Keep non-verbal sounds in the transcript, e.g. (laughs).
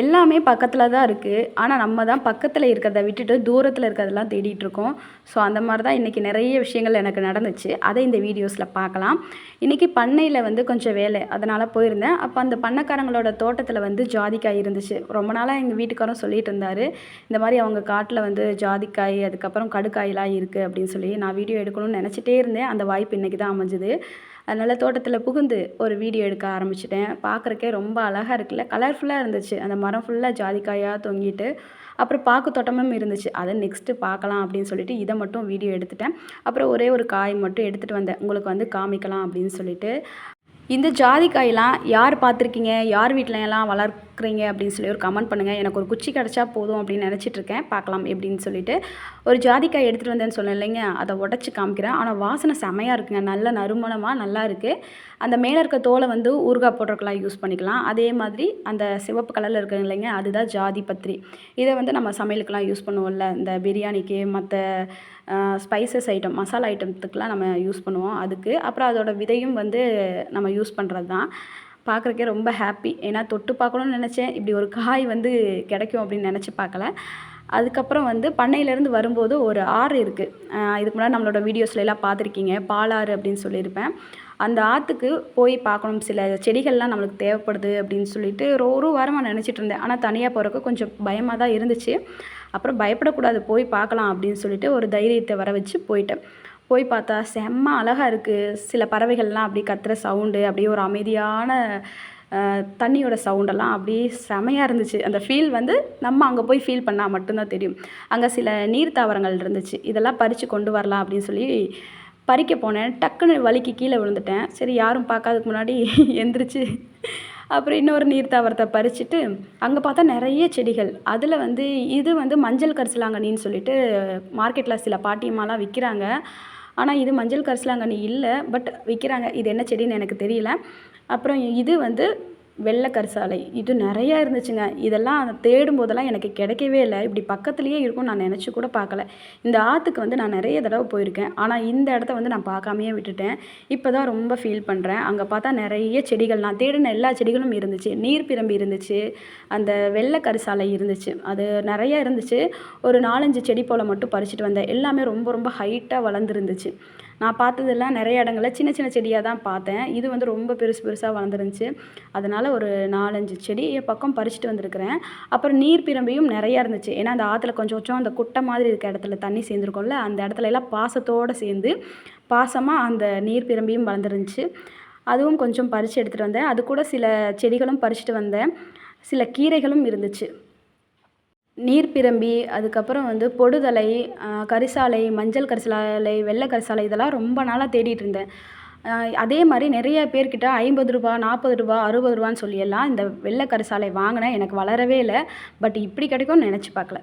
எல்லாமே பக்கத்தில் தான் இருக்குது ஆனால் நம்ம தான் பக்கத்தில் இருக்கிறத விட்டுட்டு தூரத்தில் இருக்கிறதெல்லாம் தேடிட்டு இருக்கோம். ஸோ அந்த மாதிரி தான் இன்றைக்கி நிறைய விஷயங்கள் எனக்கு நடந்துச்சு. அதை இந்த வீடியோஸில் பார்க்கலாம். இன்றைக்கி பண்ணையில் வந்து கொஞ்சம் வேலை. அதனால் போயிருந்தேன். அப்போ அந்த பண்ணைக்காரங்களோட தோட்டத்தில் வந்து ஜாதிக்காய் இருந்துச்சு. ரொம்ப நாளாக எங்கள் வீட்டுக்காரரும் சொல்லிட்டு இருந்தார். இந்த மாதிரி அவங்க காட்டில் வந்து ஜாதிக்காய் அதுக்கப்புறம் கடுக்காயெலாம் இருக்குது அப்படின்னு சொல்லி நான் வீடியோ எடுக்கணும்னு நினச்சிட்டே இருந்தேன். அந்த வாய்ப்பு இன்றைக்கி தான் அமைஞ்சுது. அதனால் தோட்டத்தில் புகுந்து ஒரு வீடியோ எடுக்க ஆரம்பிச்சிட்டேன். பார்க்குறக்கே ரொம்ப அழகாக இருக்குல்ல? கலர்ஃபுல்லாக இருந்துச்சு. அந்த மரம் ஃபுல்லாக ஜாதிக்காயாக தொங்கிட்டு அப்புறம் பாக்கு தோட்டமும் இருந்துச்சு. அதை நெக்ஸ்ட்டு பார்க்கலாம் அப்படின்னு சொல்லிட்டு இதை மட்டும் வீடியோ எடுத்துட்டேன். அப்புறம் ஒரே ஒரு காய் மட்டும் எடுத்துகிட்டு வந்தேன். உங்களுக்கு வந்து காமிக்கலாம் அப்படின்னு சொல்லிட்டு. இந்த ஜாதிக்காயெலாம் யார் பார்த்துருக்கீங்க? யார் வீட்டில் எல்லாம் வளர்க்குறீங்க? அப்படின்னு சொல்லி ஒரு கமெண்ட் பண்ணுங்கள் எனக்கு ஒரு குச்சி கிடச்சா போதும் அப்படின்னு நினச்சிட்ருக்கேன். பார்க்கலாம் எப்படின்னு சொல்லிட்டு. ஒரு ஜாதிக்காய் எடுத்துகிட்டு வந்தேன்னு சொன்னேன் இல்லைங்க. அதை உடச்சி காமிக்கிறேன். ஆனால் வாசனை செமையாக இருக்குங்க. நல்ல நறுமணமாக நல்லா இருக்குது அந்த மேலே இருக்க தோலை வந்து ஊறுகாய் போடுறதுக்கெலாம் யூஸ் பண்ணிக்கலாம். அதே மாதிரி அந்த சிவப்பு கலரில் இருக்குது இல்லைங்க அதுதான் ஜாதி பத்திரி. இதை வந்து நம்ம சமையலுக்கெலாம் யூஸ் பண்ணுவோம்ல இந்த பிரியாணிக்கு மற்ற ஸ்பைசஸ் ஐட்டம் மசாலா ஐட்டத்துக்கெலாம் நம்ம யூஸ் பண்ணுவோம். அதுக்கு அப்புறம் அதோட விதையும் வந்து நம்ம யூஸ் பண்ணுறது தான் பார்க்குறக்கே ரொம்ப ஹாப்பி ஏன்னா தொட்டு பார்க்கணும்னு நினச்சேன். இப்படி ஒரு காய் வந்து கிடைக்கும் அப்படின்னு நினச்சி பார்க்கல. அதுக்கப்புறம் வந்து பண்ணையிலேருந்து வரும்போது ஒரு ஆறு இருக்குது இதுக்கு முன்னாடி நம்மளோட வீடியோஸ்ல எல்லாம் பார்த்துருக்கீங்க. பாலாறு அப்படின்னு சொல்லியிருப்பேன். அந்த ஆற்றுக்கு போய் பார்க்கணும். சில செடிகள்லாம் நம்மளுக்கு தேவைப்படுது அப்படின்னு சொல்லிட்டு ஒரு ஒரு வாரமாக நினச்சிட்டு இருந்தேன். ஆனால் தனியாக போகிறக்கு கொஞ்சம் பயமாக தான் இருந்துச்சு. அப்புறம் பயப்படக்கூடாது போய் பார்க்கலாம் அப்படின்னு சொல்லிட்டு ஒரு தைரியத்தை வர வச்சு போயிட்டேன். போய் பார்த்தா செம்ம அழகாக இருக்குது சில பறவைகள்லாம் அப்படியே கத்துற சவுண்டு அப்படியே ஒரு அமைதியான தண்ணியோட சவுண்டெல்லாம் அப்படியே செமையாக இருந்துச்சு. அந்த ஃபீல் வந்து நம்ம அங்கே போய் ஃபீல் பண்ணால் மட்டும்தான் தெரியும். அங்கே சில நீர் தாவரங்கள் இருந்துச்சு. இதெல்லாம் பறித்து கொண்டு வரலாம் அப்படின்னு சொல்லி பறிக்க போனேன். டக்குன்னு வலிக்கு கீழே விழுந்துட்டேன். சரி யாரும் பார்க்காததுக்கு முன்னாடி (laughs) எந்திரிச்சு அப்புறம் இன்னொரு நீர் தாவரத்தை பறிச்சுட்டு அங்கே பார்த்தா நிறைய செடிகள். அதில் வந்து இது வந்து மஞ்சள் கரிசலாங்கண்ணின்னு சொல்லிட்டு மார்க்கெட்டில் சில பாட்டியம்மாலாம் விற்கிறாங்க ஆனால் இது மஞ்சள் கரிசலாங்கண்ணி இல்லை பட் விற்கிறாங்க இது என்ன செடின்னு எனக்கு தெரியல. அப்புறம் இது வந்து வெள்ளை கரிசாலை இது நிறையா இருந்துச்சுங்க. இதெல்லாம் தேடும் போதெல்லாம் எனக்கு கிடைக்கவே இல்லை. இப்படி பக்கத்துலேயே இருக்கும் நான் நினச்சி கூட பார்க்கல. இந்த ஆற்றுக்கு வந்து நான் நிறைய தடவை போயிருக்கேன். ஆனால் இந்த இடத்த வந்து நான் பார்க்காமையே விட்டுட்டேன். இப்போ தான் ரொம்ப ஃபீல் பண்ணுறேன் அங்கே பார்த்தா நிறைய செடிகள். நான் தேடின எல்லா செடிகளும் இருந்துச்சு. நீர் பிரம்பி இருந்துச்சு. அந்த வெள்ளை கரிசாலை இருந்துச்சு. அது நிறையா இருந்துச்சு. ஒரு நாலஞ்சு செடி போல் மட்டும் பறிச்சுட்டு வந்தேன். எல்லாமே ரொம்ப ரொம்ப ஹைட்டாக வளர்ந்துருந்துச்சு. நான் பார்த்ததெல்லாம் நிறைய இடங்களில் சின்ன சின்ன செடியாக தான் பார்த்தேன். இது வந்து ரொம்ப பெருசு பெருசாக வளர்ந்துருந்துச்சு. அதனால் ஒரு நாலஞ்சு செடி பக்கம் பறிச்சுட்டு வந்திருக்கிறேன். அப்புறம் நீர் பிரம்பியும் நிறையா இருந்துச்சு. ஏன்னா அந்த ஆற்றுல கொஞ்சம் கொஞ்சம் அந்த குட்டை மாதிரி இருக்க இடத்துல தண்ணி சேர்ந்துருக்கும்ல அந்த இடத்துல எல்லாம் பாசத்தோடு சேர்ந்து பாசமாக அந்த நீர் பிரம்பியும் வளர்ந்துருந்துச்சு. அதுவும் கொஞ்சம் பறித்து எடுத்துகிட்டு வந்தேன். அது கூட சில செடிகளும் பறிச்சுட்டு வந்தேன். சில கீரைகளும் இருந்துச்சு. நீர்ப்பிரம்பி அதுக்கப்புறம் வந்து பொடுதலை கரிசாலை மஞ்சள் கரிசாலை வெள்ளை கரிசாலை இதெல்லாம் ரொம்ப நாளாக தேடிட்டு இருந்தேன். அதே மாதிரி நிறைய பேர்கிட்ட ஐம்பது ரூபா நாற்பது ரூபா அறுபது ரூபான்னு சொல்லியெல்லாம் இந்த வெள்ளை கரிசாலை வாங்கினேன். எனக்கு வளரவே இல்லை. பட் இப்படி கிடைக்கும்னு நினச்சி பார்க்கல.